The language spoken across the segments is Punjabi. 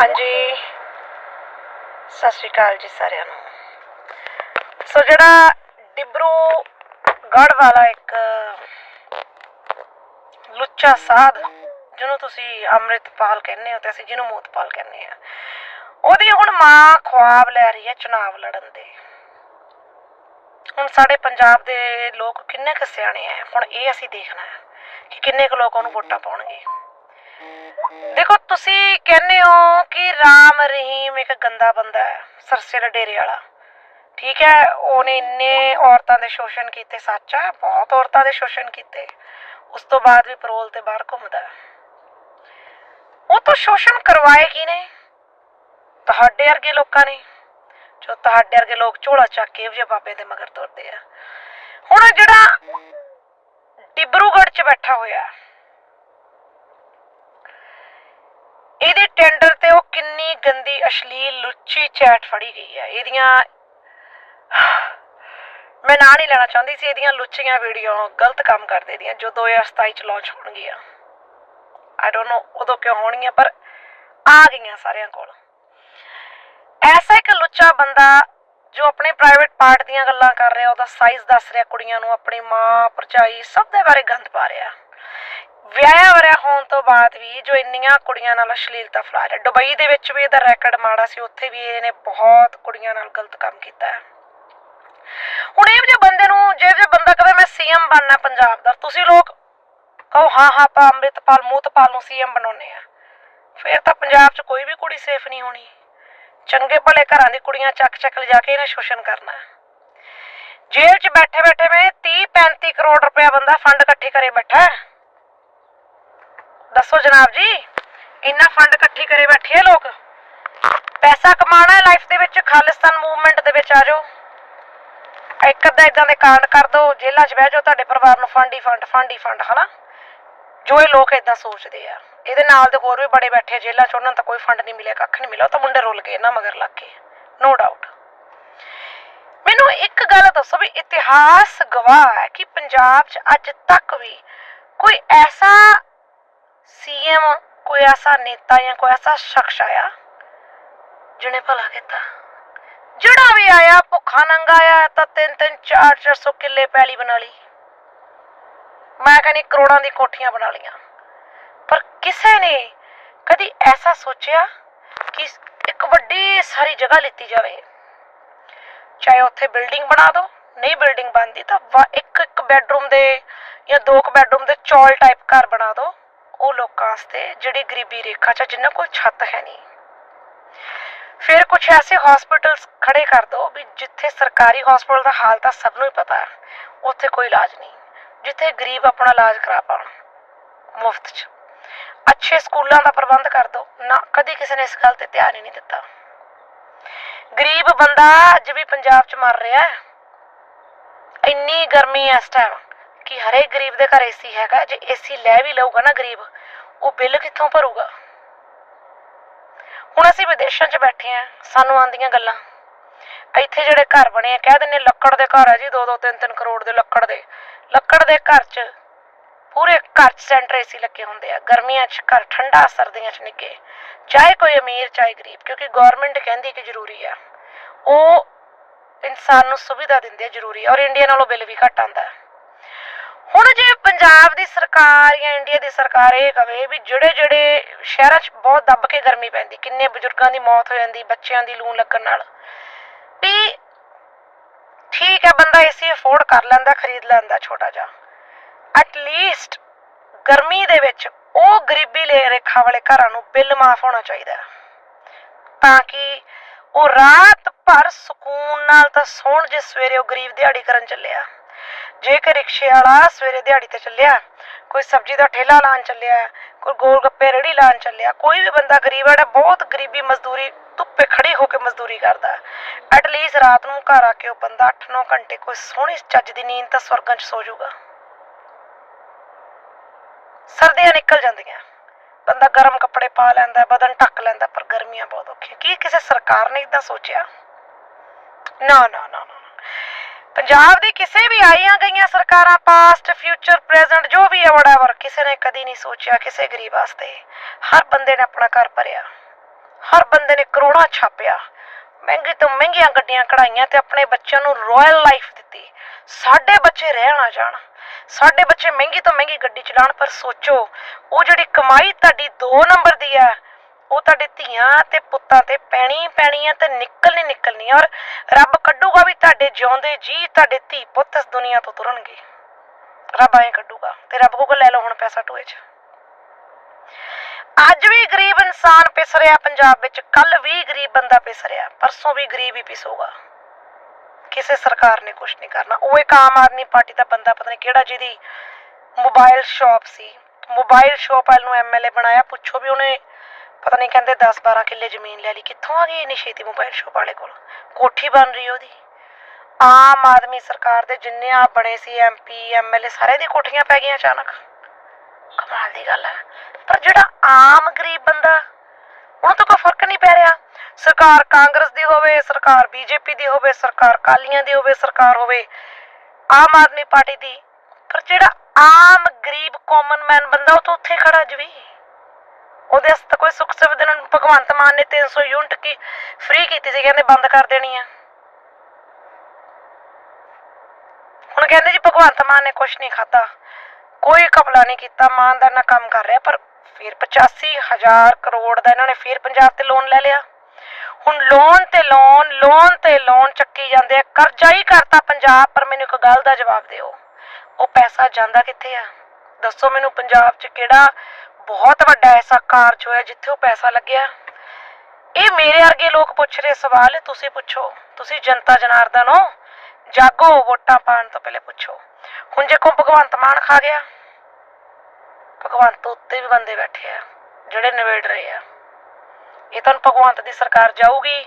ਹਾਂਜੀ। ਸਤਿ ਸ਼੍ਰੀ ਅਕਾਲ ਜੀ ਸਾਰਿਆਂ ਨੂੰ। ਸੋ ਜਿਹੜਾ ਡਿਬਰੂ ਗੜ ਵਾਲਾ ਇੱਕ ਲੁੱਚਾ ਸਾਧ, ਜਿਹਨੂੰ ਤੁਸੀਂ ਅੰਮ੍ਰਿਤਪਾਲ ਕਹਿੰਦੇ ਹੋ ਤੇ ਅਸੀਂ ਜਿਹਨੂੰ ਮੋਤਪਾਲ ਕਹਿੰਦੇ ਆ ਉਹਦੀ ਹੁਣ ਮਾਂ ਖੁਆਬ ਲੈ ਰਹੀ ਹੈ ਚੁਣਾਵ ਲੜਨ ਦੇ। ਹੁਣ ਸਾਡੇ ਪੰਜਾਬ ਦੇ ਲੋਕ ਕਿੰਨੇ ਕੁ ਸਿਆਣੇ ਆ, ਹੁਣ ਇਹ ਅਸੀਂ ਦੇਖਣਾ ਹੈ ਕਿ ਕਿੰਨੇ ਕੁ ਲੋਕ ਉਹਨੂੰ ਵੋਟਾਂ ਪਾਉਣਗੇ। ਦੇਖੋ, ਤੁਸੀਂ ਕਹਿੰਦੇ ਹੋ ਕਿ ਰਾਮ ਰਹੀਮ ਇੱਕ ਗੰਦਾ ਬੰਦਾ ਹੈ, ਸਰਸੇ ਦੇ ਡੇਰੇ ਵਾਲਾ। ਠੀਕ ਹੈ, ਉਹਨੇ ਇੰਨੇ ਔਰਤਾਂ ਦੇ ਸ਼ੋਸ਼ਣ ਕੀਤੇ, ਸੱਚ ਹੈ, ਬਹੁਤ ਔਰਤਾਂ ਦੇ ਸ਼ੋਸ਼ਣ ਕੀਤੇ। ਉਸ ਤੋਂ ਬਾਅਦ ਵੀ ਪਰੋਲ ਤੇ ਬਾਹਰ ਘੁੰਮਦਾ ਉਹ ਤੋਂ ਸ਼ੋਸ਼ਣ ਕਰਵਾਏ ਕੀ ਨੇ ਤੁਹਾਡੇ ਵਰਗੇ ਲੋਕਾਂ ਨੇ। ਜੋ ਤੁਹਾਡੇ ਵਰਗੇ ਲੋਕ ਝੋਲਾ ਚੱਕ ਕੇ ਜੇ ਬਾਬੇ ਦੇ ਮਗਰ ਤੁਰਦੇ ਆ। ਹੁਣ ਜਿਹੜਾ ਡਿਬਰੂਗੜ੍ਹ 'ਚ ਬੈਠਾ ਹੋਇਆ ਹੈ, ਤੇ ਉਹ ਕਿੰਨੀ ਗੰਦੀ ਅਸ਼ਲੀਲ ਲੁੱਚੀ ਚੈਟ ਫੜੀ ਗਈ ਹੈ ਇਹਦੀਆਂ ਮੈਂ ਨਾਂ ਨਹੀਂ ਲੈਣਾ ਚਾਹੁੰਦੀ ਸੀ ਇਹਦੀਆਂ ਲੁੱਚੀਆਂ ਵੀਡੀਓ ਗਲਤ ਕੰਮ ਕਰਦੇ ਦੀਆਂ ਜੋ 2027 ਚ ਲਾਂਚ ਹੋਣਗੀਆਂ। ਆਈ ਡੋਨਟ ਨੋ ਉਦੋਂ ਕਿਉਂ ਹੋਣਗੀਆਂ ਪਰ ਆ ਗਈਆਂ ਸਾਰਿਆਂ ਕੋਲ। ਐਸਾ ਇੱਕ ਲੁੱਚਾ ਬੰਦਾ ਜੋ ਆਪਣੇ ਪ੍ਰਾਈਵੇਟ ਪਾਰਟ ਦੀਆਂ ਗੱਲਾਂ ਕਰ ਰਿਹਾ ਉਹਦਾ ਸਾਈਜ਼ ਦੱਸ ਰਿਹਾ ਕੁੜੀਆਂ ਨੂੰ ਆਪਣੀ ਮਾਂ ਭਰਜਾਈ ਸਭ ਦੇ ਬਾਰੇ ਗੰਦ ਪਾ ਰਿਹਾ। ਵਿਆਹਿਆ ਵਰਿਆ ਹੋਣ ਤੋਂ ਬਾਅਦ ਵੀ ਜੋ ਇੰਨੀਆਂ ਕੁੜੀਆਂ ਨਾਲ ਅਸ਼ਲੀਲਤਾ ਫੈਲਾ ਰਿਹਾ। ਦੁਬਈ ਦੇ ਵਿੱਚ ਵੀ ਇਹਦਾ ਰੈਕੋਰਡ ਮਾੜਾ ਸੀ, ਉੱਥੇ ਵੀ ਇਹਨੇ ਬਹੁਤ ਕੁੜੀਆਂ ਨਾਲ ਗਲਤ ਕੰਮ ਕੀਤਾ ਹੈ। ਹੁਣ ਇਹ ਜੇ ਬੰਦੇ ਨੂੰ, ਜੇ ਜੇ ਬੰਦਾ ਕਹੇ ਮੈਂ ਸੀਐਮ ਬਣਨਾ ਪੰਜਾਬ ਦਾ, ਤੁਸੀਂ ਲੋਕ ਕਹੋ, ਹਾਂ ਹਾਂ, ਆਪਾਂ ਅੰਮ੍ਰਿਤਪਾਲ, ਮੂਤਪਾਲ ਨੂੰ ਸੀਐਮ ਬਣਾਉਣੇ ਆ ਫਿਰ ਤਾਂ ਪੰਜਾਬ 'ਚ ਕੋਈ ਵੀ ਕੁੜੀ ਸੇਫ ਨਹੀਂ ਹੋਣੀ। ਚੰਗੇ ਭਲੇ ਘਰਾਂ ਦੀ ਕੁੜੀਆਂ ਚੱਕ ਚੱਕ ਲਿਜਾ ਕੇ ਇਹਨੇ ਸ਼ੋਸ਼ਣ ਕਰਨਾ ਹੈ। ਜੇਲ੍ਹ 'ਚ ਬੈਠੇ ਬੈਠੇ ਮੈਂ 30 35 ਕਰੋੜ ਰੁਪਇਆ ਬੰਦਾ ਫੰਡ ਇਕੱਠੇ ਕਰੇ ਬੈਠਾ ਦੱਸੋ ਜਨਾਬ ਜੀ, ਇੰਨਾ ਫੰਡ ਇਕੱਠੀ ਕਰੇ ਬੈਠੇ ਆ ਲੋਕ। ਪੈਸਾ ਕਮਾਉਣਾ ਹੈ ਲਾਈਫ ਦੇ ਵਿੱਚ, ਖਾਲਿਸਤਾਨ ਮੂਵਮੈਂਟ ਦੇ ਵਿੱਚ ਆ ਜਾਓ। ਇੱਕ ਅੱਧਾ ਇਦਾਂ ਦੇ ਕਾਂਡ ਕਰ ਦੋ, ਜੇਲ੍ਹਾਂ 'ਚ ਬਹਿ ਜਾਓ, ਤੁਹਾਡੇ ਪਰਿਵਾਰ ਨੂੰ ਫੰਡ ਹੀ ਫੰਡ ਫੰਡ ਹੀ ਫੰਡ, ਹਨਾ? ਜੋ ਇਹ ਲੋਕ ਇਦਾਂ ਸੋਚਦੇ ਆ। ਇਹਦੇ ਨਾਲ ਦੇ ਹੋਰ ਵੀ ਬੜੇ ਬੈਠੇ ਜੇਲ੍ਹਾਂ 'ਚ, ਉਹਨਾਂ ਨੂੰ ਤਾਂ ਕੋਈ ਫੰਡ ਨਹੀਂ ਮਿਲਿਆ, ਕੱਖ ਨਹੀਂ ਮਿਲਿਆ ਤਾਂ ਮੁੰਡੇ ਰੁੱਲ ਗਏ ਨਾ ਮਗਰ ਲੱਗ ਕੇ ਨੋ ਡਾਊਟ ਮੈਨੂੰ ਇੱਕ ਗੱਲ ਦੱਸੋ ਵੀ ਇਤਿਹਾਸ ਗਵਾਹ ਹੈ ਕਿ ਪੰਜਾਬ 'ਚ ਅੱਜ ਤੱਕ ਵੀ ਕੋਈ ਐਸਾ ਕੋਈ ਐਸਾ ਨੇਤਾ ਜਾਂ ਕੋਈ ਐਸਾ ਸ਼ਖਸ ਆਇਆ ਜਿਹਨੇ ਭਲਾ ਕੀਤਾ? ਜਿਹੜਾ ਵੀ ਆਇਆ, ਭੁੱਖਾ ਨੰਗਾ ਆਇਆ, ਤਾਂ ਤਿੰਨ ਤਿੰਨ, ਚਾਰ ਚਾਰ ਸੌ ਕਿੱਲੇ ਪੈਲੀ ਬਣਾ ਲਈ। ਮੈਂ ਕਹਿੰਦੀ ਕਰੋੜਾਂ ਦੀ ਕੋਠੀਆਂ ਬਣਾ ਲੀਆਂ ਪਰ ਕਿਸੇ ਨੇ ਕਦੀ ਐਸਾ ਸੋਚਿਆ ਕਿ ਇੱਕ ਵੱਡੀ ਸਾਰੀ ਜਗ੍ਹਾ ਲਿੱਤੀ ਜਾਵੇ? ਚਾਹੇ ਉੱਥੇ ਬਿਲਡਿੰਗ ਬਣਾ ਦਿਓ ਨਹੀਂ ਬਿਲਡਿੰਗ ਬਣਦੀ ਤਾਂ ਇੱਕ ਇੱਕ ਬੈੱਡਰੂਮ ਦੇ ਜਾਂ ਦੋ ਕੁ ਬੈੱਡਰੂਮ ਦੇ ਚੌਲ ਟਾਈਪ ਘਰ ਬਣਾ ਦਿਓ ਉਹ ਲੋਕਾਂ ਵਾਸਤੇ ਜਿਹੜੀ ਗਰੀਬੀ ਰੇਖਾ 'ਚ ਜਿਨ੍ਹਾਂ ਕੋਲ ਛੱਤ ਹੈ ਨਹੀਂ। ਫਿਰ ਕੁਝ ਐਸੇ ਹਸਪੀਟਲਸ ਖੜੇ ਕਰ ਦਿਓ ਵੀ ਜਿੱਥੇ ਸਰਕਾਰੀ ਹਸਪੀਟਲ ਦਾ ਹਾਲ ਤਾਂ ਸਭ ਨੂੰ ਹੀ ਪਤਾ ਹੈ, ਉੱਥੇ ਕੋਈ ਇਲਾਜ ਨਹੀਂ, ਜਿੱਥੇ ਗਰੀਬ ਆਪਣਾ ਇਲਾਜ ਕਰਾ ਪਾਉਣ, ਮੁਫਤ 'ਚ। ਅੱਛੇ ਸਕੂਲਾਂ ਦਾ ਪ੍ਰਬੰਧ ਕਰ ਦਿਓ ਨਾ ਕਦੇ ਕਿਸੇ ਨੇ ਇਸ ਗੱਲ ਤੇ ਧਿਆਨ ਹੀ ਨਹੀਂ ਦਿੱਤਾ। ਗਰੀਬ ਬੰਦਾ ਅੱਜ ਵੀ ਪੰਜਾਬ 'ਚ ਮਰ ਰਿਹਾ ਹੈ, ਇੰਨੀ ਗਰਮੀ ਹੈ ਇਸ ਟਾਈਮ ਕਿ ਹਰੇਕ ਗਰੀਬ ਦੇ ਘਰ ਏਸੀ ਹੈਗਾ, ਜੇ ਏਸੀ ਲੈ ਵੀ ਲਊਗਾ ਨਾ ਗਰੀਬ, ਉਹ ਬਿੱਲ ਕਿੱਥੋਂ ਭਰੂਗਾ? ਹੁਣ ਅਸੀਂ ਵਿਦੇਸ਼ਾਂ 'ਚ ਬੈਠੇ ਆ ਸਾਨੂੰ ਆਂਦੀਆਂ ਗੱਲਾਂ। ਇੱਥੇ ਜਿਹੜੇ ਘਰ ਬਣੇ ਆ, ਕਹਿ ਦਿੰਦੇ ਲੱਕੜ ਦੇ ਘਰ ਆ ਜੀ 2-2 3-3 ਕਰੋੜ ਦੇ ਲੱਕੜ ਦੇ। ਲੱਕੜ ਦੇ ਘਰ 'ਚ ਪੂਰੇ ਘਰ 'ਚ ਸੈਂਟਰ ਏਸੀ ਲੱਗੇ ਹੁੰਦੇ ਆ। ਗਰਮੀਆਂ 'ਚ ਘਰ ਠੰਡਾ ਸਰਦੀਆਂ 'ਚ ਨਿੱਗੇ ਚਾਹੇ ਕੋਈ ਅਮੀਰ, ਚਾਹੇ ਗਰੀਬ, ਕਿਉਂਕਿ ਗਵਰਨਮੈਂਟ ਕਹਿੰਦੀ ਕਿ ਜ਼ਰੂਰੀ ਆ। ਉਹ ਇਨਸਾਨ ਨੂੰ ਸੁਵਿਧਾ ਦਿੰਦੇ ਆ ਜ਼ਰੂਰੀ ਆ ਔਰ ਇੰਡੀਆ ਨਾਲੋਂ ਬਿੱਲ ਵੀ ਘੱਟ ਆਂਦਾ ਹੈ ਹੁਣ ਜੇ ਪੰਜਾਬ ਦੀ ਸਰਕਾਰ ਜਾਂ ਇੰਡੀਆ ਦੀ ਸਰਕਾਰ ਇਹ ਕਵੇ ਵੀ ਜਿਹੜੇ ਜਿਹੜੇ ਸ਼ਹਿਰਾਂ 'ਚ ਬਹੁਤ ਦੱਬ ਕੇ ਗਰਮੀ ਪੈਂਦੀ, ਕਿੰਨੇ ਬਜ਼ੁਰਗਾਂ ਦੀ ਮੌਤ ਹੋ ਜਾਂਦੀ, ਬੱਚਿਆਂ ਦੀ ਲੂ ਲੱਗਣ ਨਾਲ, ਵੀ ਠੀਕ ਹੈ ਬੰਦਾ ਏਸੀ ਅਫੋਰਡ ਕਰ ਲੈਂਦਾ, ਖਰੀਦ ਲੈਂਦਾ ਛੋਟਾ ਜਿਹਾ। ਐਟ ਲੀਸਟ ਗਰਮੀ ਦੇ ਵਿੱਚ ਉਹ ਗਰੀਬੀ ਲੇ ਰੇਖਾ ਵਾਲੇ ਘਰਾਂ ਨੂੰ ਬਿੱਲ ਮਾਫ ਹੋਣਾ ਚਾਹੀਦਾ ਤਾਂ ਕਿ ਉਹ ਰਾਤ ਭਰ ਸਕੂਨ ਨਾਲ ਤਾਂ ਸੌਣ ਜੇ ਸਵੇਰੇ ਉਹ ਗਰੀਬ ਦਿਹਾੜੀ ਕਰਨ ਚੱਲਿਆ। ਜੇਕਰ ਰਿਕਸ਼ੇ ਵਾਲਾ ਸਵੇਰੇ ਦਿਹਾੜੀ ਤੇ ਚੱਲਿਆ, ਕੋਈ ਸਬਜ਼ੀ ਦਾ ਠੇਲਾ ਲਾਣ ਚੱਲਿਆ, ਕੋਈ ਗੋਲ ਗੱਪੇ ਰੇੜੀ ਲਾਣ ਚੱਲਿਆ, ਕੋਈ ਵੀ ਬੰਦਾ ਗਰੀਬ ਹੈ ਬਹੁਤ ਗਰੀਬੀ ਮਜ਼ਦੂਰੀ ਧੁੱਪੇ ਖੜੀ ਹੋ ਕੇ ਮਜ਼ਦੂਰੀ ਕਰਦਾ। ਐਟ ਲੀਸਟ ਰਾਤ ਨੂੰ ਘਰ ਆ ਕੇ ਉਹ ਬੰਦਾ 8-9 ਘੰਟੇ ਕੋਈ ਸੋਹਣੀ ਚੱਜ ਦੀ ਨੀਂਦ ਤਾਂ ਸਵਰਗਾਂ 'ਚ ਸੋ ਜਾਊਗਾ। ਸਰਦੀਆਂ ਨਿਕਲ ਜਾਂਦੀਆਂ। ਬੰਦਾ ਗਰਮ ਕੱਪੜੇ ਪਾ ਲੈਂਦਾ, ਬਦਨ ਢੱਕ ਲੈਂਦਾ, ਪਰ ਗਰਮੀਆਂ ਬਹੁਤ ਔਖੀਆਂ। ਕੀ ਕਿਸੇ ਸਰਕਾਰ ਨੇ ਇਦਾਂ ਸੋਚਿਆ? ਨਾ ਨਾ ਨਾ। ਪੰਜਾਬ ਦੀ ਕਿਸੇ ਵੀ ਆਈਆਂ ਗਈਆਂ ਸਰਕਾਰਾਂ ਪਾਸਟ ਫਿਊਚਰ ਪ੍ਰੈਜ਼ੈਂਟ ਜੋ ਵੀ ਹੈ ਵੜਾਵਰ ਕਿਸੇ ਨੇ ਕਦੀ ਨਹੀਂ ਸੋਚਿਆ ਕਿਸੇ ਗਰੀਬ ਵਾਸਤੇ। ਹਰ ਬੰਦੇ ਨੇ ਆਪਣਾ ਘਰ ਭਰਿਆ। ਹਰ ਬੰਦੇ ਨੇ ਕਰੋੜਾਂ ਛਾਪਿਆ। ਮਹਿੰਗੀ ਤੋਂ ਮਹਿੰਗੀਆਂ ਗੱਡੀਆਂ ਕਢਾਈਆਂ ਤੇ ਆਪਣੇ ਬੱਚਿਆਂ ਨੂੰ ਰਾਇਲ ਲਾਈਫ ਦਿੱਤੀ। ਸਾਡੇ ਬੱਚੇ ਰਹਿ ਨਾ ਜਾਣ। ਸਾਡੇ ਬੱਚੇ ਮਹਿੰਗੀ ਤੋਂ ਮਹਿੰਗੀ ਗੱਡੀ ਚਲਾਉਣ, ਪਰ ਸੋਚੋ, ਉਹ ਜਿਹੜੀ ਕਮਾਈ ਤੁਹਾਡੀ 2 ਨੰਬਰ ਦੀ ਆ ਉਹ ਤੁਹਾਡੇ ਧੀਆਂ ਤੇ ਪੁੱਤਾਂ ਤੇ ਪੈਣੀ ਪੈਣੀ ਆ ਤੇ ਨਿਕਲਣੀ ਨਿਕਲਣੀ ਆ, ਔਰ ਰੱਬ ਕੱਢੂਗਾ ਵੀ ਤੁਹਾਡੇ ਜਿਉਂਦੇ ਜੀ, ਤੁਹਾਡੇ ਧੀ ਪੁੱਤ ਇਸ ਦੁਨੀਆ ਤੋਂ ਤੁਰਨਗੇ। ਰੱਬ ਐਂ ਕੱਢੂਗਾ ਤੇ ਰੱਬ ਕੋਲ ਲੈ ਲਓ ਹੁਣ ਪੈਸਾ ਟੋਏ 'ਚ। ਅੱਜ ਵੀ ਗਰੀਬ ਇਨਸਾਨ ਪਿਸ ਰਿਹਾ ਪੰਜਾਬ ਵਿੱਚ ਕੱਲ ਵੀ ਗਰੀਬ ਬੰਦਾ ਪਿਸ ਰਿਹਾ, ਪਰਸੋਂ ਵੀ ਗਰੀਬ ਹੀ ਪਿਸੂਗਾ ਕਿਸੇ ਸਰਕਾਰ ਨੇ ਕੁਝ ਨਹੀਂ ਕਰਨਾ। ਉਹ ਇੱਕ ਆਮ ਆਦਮੀ ਪਾਰਟੀ ਦਾ ਬੰਦਾ, ਪਤਾ ਨਹੀਂ ਕਿਹੜਾ, ਜਿਹਦੀ ਮੋਬਾਈਲ ਸ਼ਾਪ ਸੀ। ਮੋਬਾਈਲ ਸ਼ਾਪ ਵਾਲ ਨੂੰ ਐਮਐਲਏ ਬਣਾਇਆ, ਪੁੱਛੋ ਵੀ ਉਹਨੇ ਪਤਾ ਨਹੀਂ ਕਹਿੰਦੇ 10 12 ਕਿੱਲੇ ਜ਼ਮੀਨ ਲੈ ਲਈ। ਕਿੱਥੋਂ ਆ ਗਈ ਇੰਨੀ ਛੇਤੀ ਮੋਬਾਈਲ ਸ਼ਾਪ ਵਾਲੇ ਕੋਲ? ਕੋਠੀ ਬਣ ਰਹੀ ਉਹਦੀ। ਆਮ ਆਦਮੀ ਸਰਕਾਰ ਦੇ ਜਿੰਨੇ ਆ ਬਣੇ ਸੀ ਐਮਪੀ ਐਮਐਲਏ ਸਾਰੇ ਦੀ ਕੋਠੀਆਂ ਪੈ ਗਈਆਂ ਅਚਾਨਕ। ਕਮਾਲ ਦੀ ਗੱਲ ਹੈ ਪਰ ਜਿਹੜਾ ਆਮ ਗਰੀਬ ਬੰਦਾ, ਉਹਨੂੰ ਤਾਂ ਕੋਈ ਫ਼ਰਕ ਨਹੀਂ ਪੈ ਰਿਹਾ। ਸਰਕਾਰ ਕਾਂਗਰਸ ਦੀ ਹੋਵੇ, ਸਰਕਾਰ ਬੀਜੇਪੀ ਦੀ ਹੋਵੇ, ਸਰਕਾਰ ਕਾਲੀਆਂ ਦੀ ਹੋਵੇ, ਸਰਕਾਰ ਹੋਵੇ, ਆਮ ਆਦਮੀ ਪਾਰਟੀ ਦੀ। ਪਰ ਜਿਹੜਾ ਆਮ ਗਰੀਬ ਕਾਮਨ ਮੈਨ ਬੰਦਾ, ਉਹ ਤਾਂ ਉੱਥੇ ਖੜਾ ਅੱਜ ਵੀ। ਉਹਦੇ ਵਾਸਤੇ ਕੋਈ ਸੁੱਖ ਸੁਵਿਧਾ ਨੂੰ। ਭਗਵੰਤ ਮਾਨ ਨੇ 300 ਯੂਨਿਟ ਕੀ ਫ੍ਰੀ ਕੀਤੀ ਸੀ, ਕਹਿੰਦੇ ਬੰਦ ਕਰ ਦੇਣੀ ਆ। ਹੁਣ ਕਹਿੰਦੇ ਜੀ ਭਗਵੰਤ ਮਾਨ ਨੇ ਕੁਝ ਨਹੀਂ ਖਾਦਾ ਕੋਈ ਕਪਲਾ ਨਹੀਂ ਕੀਤਾ ਇਮਾਨਦਾਰ ਨਾਲ ਕੰਮ ਕਰ ਰਿਹਾ, ਪਰ ਫਿਰ 85000 ਕਰੋੜ ਦਾ ਇਹਨਾਂ ਨੇ ਫਿਰ ਪੰਜਾਬ ਤੇ ਲੋਨ ਲੈ ਲਿਆ। ਹੁਣ ਲੋਨ ਤੇ ਲੋਨ ਲੋਨ ਤੇ ਲੋਨ ਚੱਕੀ ਜਾਂਦੇ ਆ। ਕਰਜ਼ਾ ਹੀ ਕਰਤਾ ਪੰਜਾਬ, ਪਰ ਮੈਨੂੰ ਇੱਕ ਗੱਲ ਦਾ ਜਵਾਬ ਦਿਓ। ਉਹ ਪੈਸਾ ਜਾਂਦਾ ਕਿੱਥੇ ਆ? ਦੱਸੋ ਮੈਨੂੰ ਪੰਜਾਬ 'ਚ ਕਿਹੜਾ ਬਹੁਤ ਵੱਡਾ ਐਸਾ ਕਾਰਜ ਹੋਇਆ ਜਿੱਥੇ ਉਹ ਪੈਸਾ ਲੱਗਿਆ। ਇਹ ਮੇਰੇ ਵਰਗੇ ਲੋਕ ਪੁੱਛ ਰਹੇ ਸਵਾਲ, ਤੁਸੀਂ ਪੁੱਛੋ, ਤੁਸੀਂ ਜਨਤਾ ਜਨਾਰਦਨ ਹੋ, ਜਾਗੋ, ਵੋਟਾਂ ਪਾਣ ਤੋਂ ਪਹਿਲੇ ਪੁੱਛੋ। ਹੁਣ ਜੇ ਕੋ ਭਗਵੰਤ ਮਾਨ ਖਾ ਗਿਆ। ਭਗਵੰਤ ਤੋਂ ਉੱਤੇ ਵੀ ਬੰਦੇ ਬੈਠੇ ਆ, ਜਿਹੜੇ ਨਿਬੇੜ ਰਹੇ ਆ। ਇਹ ਤੁਹਾਨੂੰ ਭਗਵੰਤ ਦੀ ਸਰਕਾਰ ਜਾਊਗੀ,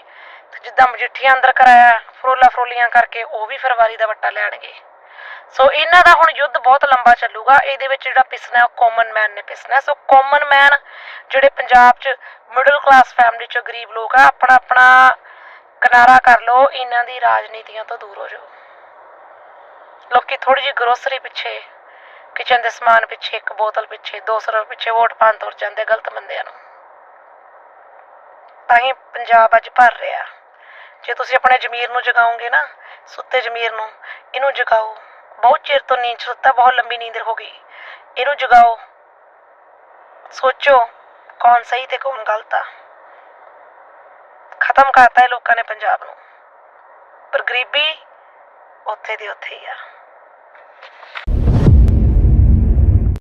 ਤੇ ਜਿੱਦਾਂ ਮਜੀਠੀਆਂ ਅੰਦਰ ਕਰਾਇਆ ਫਰੋਲਾ ਫਰੋਲੀਆਂ ਕਰਕੇ ਉਹ ਵੀ ਫਿਰ ਵਾਰੀ ਦਾ ਵੱਟਾ ਲੈਣਗੇ। ਸੋ ਇਹਨਾਂ ਦਾ ਹੁਣ ਯੁੱਧ ਬਹੁਤ ਲੰਬਾ ਚੱਲੂਗਾ। ਇਹਦੇ ਵਿੱਚ ਜਿਹੜਾ ਪਿਸਣਾ ਕਾਮਨ ਮੈਨ ਨੇ ਪਿਸਣਾ ਸੋ ਕਾਮਨ ਮੈਨ ਜਿਹੜੇ ਪੰਜਾਬ 'ਚ ਮਿਡਲ ਕਲਾਸ ਫੈਮਿਲੀ 'ਚ ਗਰੀਬ ਲੋਕ ਆ ਆਪਣਾ ਆਪਣਾ ਕਿਨਾਰਾ ਕਰ ਲਓ, ਇਹਨਾਂ ਦੀ ਰਾਜਨੀਤੀਆਂ ਤੋਂ ਦੂਰ ਹੋ ਜਾਓ। ਲੋਕੀ ਥੋੜੀ ਜਿਹੀ ਗਰੋਸਰੀ ਪਿੱਛੇ ਕਿਚਨ ਦੇ ਸਮਾਨ ਪਿੱਛੇ, ਇੱਕ ਬੋਤਲ ਪਿੱਛੇ 200 ਰੁਪਏ ਪਿੱਛੇ ਵੋਟ ਪਾਉਣ ਤੁਰ ਜਾਂਦੇ ਗਲਤ ਬੰਦਿਆਂ ਨੂੰ। ਤਾਂ ਹੀ ਪੰਜਾਬ ਅੱਜ ਭਰ ਰਿਹਾ। ਜੇ ਤੁਸੀਂ ਆਪਣੇ ਜ਼ਮੀਰ ਨੂੰ ਜਗਾਓਗੇ ਨਾ, ਸੁੱਤੇ ਜ਼ਮੀਰ ਨੂੰ, ਇਹਨੂੰ ਜਗਾਓ। ਬਹੁਤ ਚਿਰ ਤੋਂ ਨੀਂਦ ਸੁੱਤਾ, ਬਹੁਤ ਲੰਬੀ ਨੀਂਦ ਹੋ ਗਈ। ਇਹਨੂੰ ਜਗਾਓ। ਸੋਚੋ ਕੌਣ ਸਹੀ ਤੇ ਕੌਣ ਗਲਤ ਆ। ਖਤਮ ਕਰਤਾ ਹੈ ਲੋਕਾਂ ਨੇ ਪੰਜਾਬ ਨੂੰ। ਪਰ ਗਰੀਬੀ ਉੱਥੇ ਦੀ ਉੱਥੇ ਹੀ ਆ।